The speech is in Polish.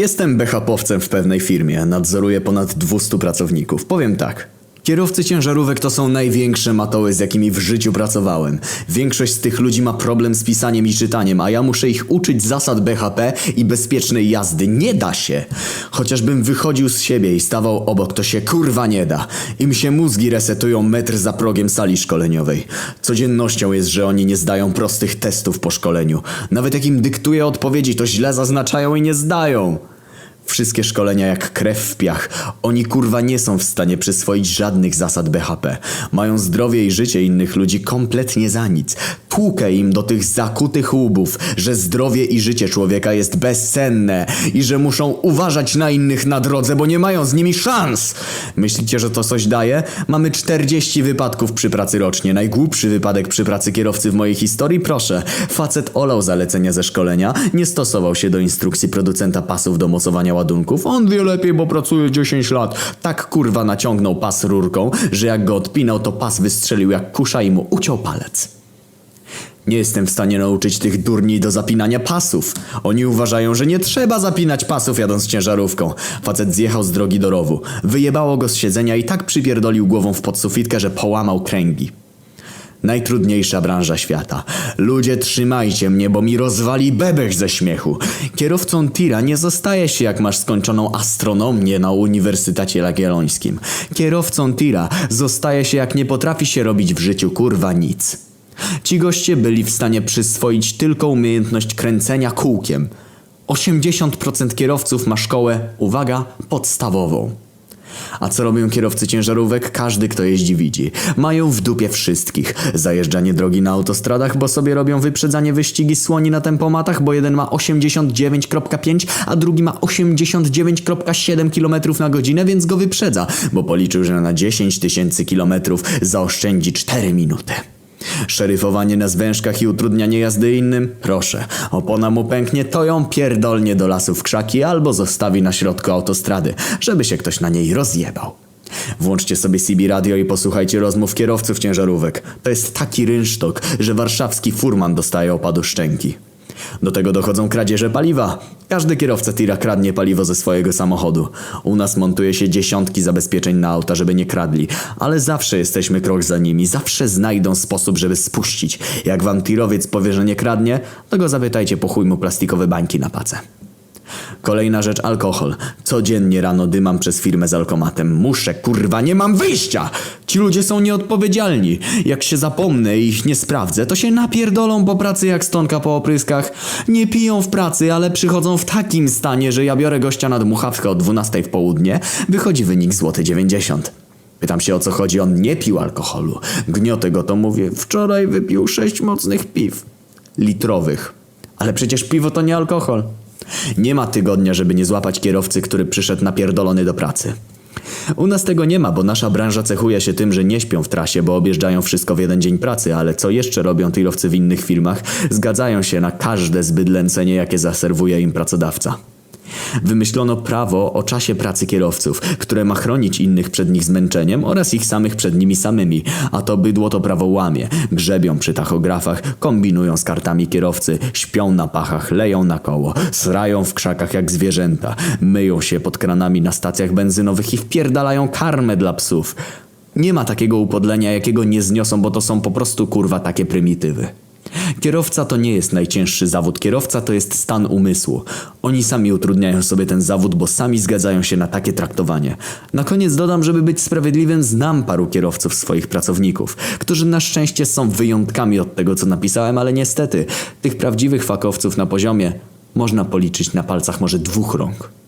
Jestem BHP-owcem w pewnej firmie, nadzoruję ponad 200 pracowników. Powiem tak. Kierowcy ciężarówek to są największe matoły, z jakimi w życiu pracowałem. Większość z tych ludzi ma problem z pisaniem i czytaniem, a ja muszę ich uczyć zasad BHP i bezpiecznej jazdy. Nie da się! Chociażbym wychodził z siebie i stawał obok, to się kurwa nie da. Im się mózgi resetują metr za progiem sali szkoleniowej. Codziennością jest, że oni nie zdają prostych testów po szkoleniu. Nawet jak im dyktuję odpowiedzi, to źle zaznaczają i nie zdają. Wszystkie szkolenia jak krew w piach. Oni kurwa nie są w stanie przyswoić żadnych zasad BHP. Mają zdrowie i życie innych ludzi kompletnie za nic. Tłukę im do tych zakutych łbów, że zdrowie i życie człowieka jest bezcenne i że muszą uważać na innych na drodze, bo nie mają z nimi szans. Myślicie, że to coś daje? Mamy 40 wypadków przy pracy rocznie. Najgłupszy wypadek przy pracy kierowcy w mojej historii? Proszę. Facet olał zalecenia ze szkolenia, nie stosował się do instrukcji producenta pasów do mocowania ładunków. On wie lepiej, bo pracuje 10 lat. Tak kurwa naciągnął pas rurką, że jak go odpinał, to pas wystrzelił jak kusza i mu uciął palec. Nie jestem w stanie nauczyć tych durni do zapinania pasów. Oni uważają, że nie trzeba zapinać pasów jadąc ciężarówką. Facet zjechał z drogi do rowu. Wyjebało go z siedzenia i tak przypierdolił głową w podsufitkę, że połamał kręgi. Najtrudniejsza branża świata. Ludzie, trzymajcie mnie, bo mi rozwali bebech ze śmiechu. Kierowcą tira nie zostaje się, jak masz skończoną astronomię na Uniwersytecie Jagiellońskim. Kierowcą tira zostaje się, jak nie potrafi się robić w życiu kurwa nic. Ci goście byli w stanie przyswoić tylko umiejętność kręcenia kółkiem. 80% kierowców ma szkołę, uwaga, podstawową. A co robią kierowcy ciężarówek? Każdy, kto jeździ, widzi. Mają w dupie wszystkich. Zajeżdżanie drogi na autostradach, bo sobie robią wyprzedzanie wyścigi słoni na tempomatach, bo jeden ma 89,5, a drugi ma 89,7 km na godzinę, więc go wyprzedza, bo policzył, że na 10 tysięcy kilometrów zaoszczędzi 4 minuty. Szeryfowanie na zwężkach i utrudnianie jazdy innym? Proszę. Opona mu pęknie, to ją pierdolnie do lasu w krzaki albo zostawi na środku autostrady, żeby się ktoś na niej rozjebał. Włączcie sobie CB radio i posłuchajcie rozmów kierowców ciężarówek. To jest taki rynsztok, że warszawski furman dostaje opadu szczęki. Do tego dochodzą kradzieże paliwa. Każdy kierowca tira kradnie paliwo ze swojego samochodu. U nas montuje się dziesiątki zabezpieczeń na auta, żeby nie kradli, ale zawsze jesteśmy krok za nimi, zawsze znajdą sposób, żeby spuścić. Jak wam tirowiec powie, że nie kradnie, to go zapytajcie po chuj mu plastikowe bańki na pacę. Kolejna rzecz, alkohol. Codziennie rano dymam przez firmę z alkomatem. Muszę, kurwa, nie mam wyjścia! Ci ludzie są nieodpowiedzialni. Jak się zapomnę i ich nie sprawdzę, to się napierdolą po pracy jak stonka po opryskach. Nie piją w pracy, ale przychodzą w takim stanie, że ja biorę gościa na dmuchawkę o 12 w południe, wychodzi wynik złoty 90. Pytam się o co chodzi, on nie pił alkoholu. Gniotę go to mówię, wczoraj wypił sześć mocnych piw. Litrowych. Ale przecież piwo to nie alkohol. Nie ma tygodnia, żeby nie złapać kierowcy, który przyszedł napierdolony do pracy. U nas tego nie ma, bo nasza branża cechuje się tym, że nie śpią w trasie, bo objeżdżają wszystko w jeden dzień pracy, ale co jeszcze robią tirowcy w innych firmach? Zgadzają się na każde zbyt lęcenie, jakie zaserwuje im pracodawca. Wymyślono prawo o czasie pracy kierowców, które ma chronić innych przed nich zmęczeniem oraz ich samych przed nimi samymi, a to bydło to prawo łamie. Grzebią przy tachografach, kombinują z kartami kierowcy, śpią na pachach, leją na koło, srają w krzakach jak zwierzęta, myją się pod kranami na stacjach benzynowych i wpierdalają karmę dla psów. Nie ma takiego upodlenia, jakiego nie zniosą, bo to są po prostu kurwa takie prymitywy. Kierowca to nie jest najcięższy zawód, kierowca to jest stan umysłu. Oni sami utrudniają sobie ten zawód, bo sami zgadzają się na takie traktowanie. Na koniec dodam, żeby być sprawiedliwym, znam paru kierowców swoich pracowników, którzy na szczęście są wyjątkami od tego, co napisałem, ale niestety tych prawdziwych fakowców na poziomie można policzyć na palcach może dwóch rąk.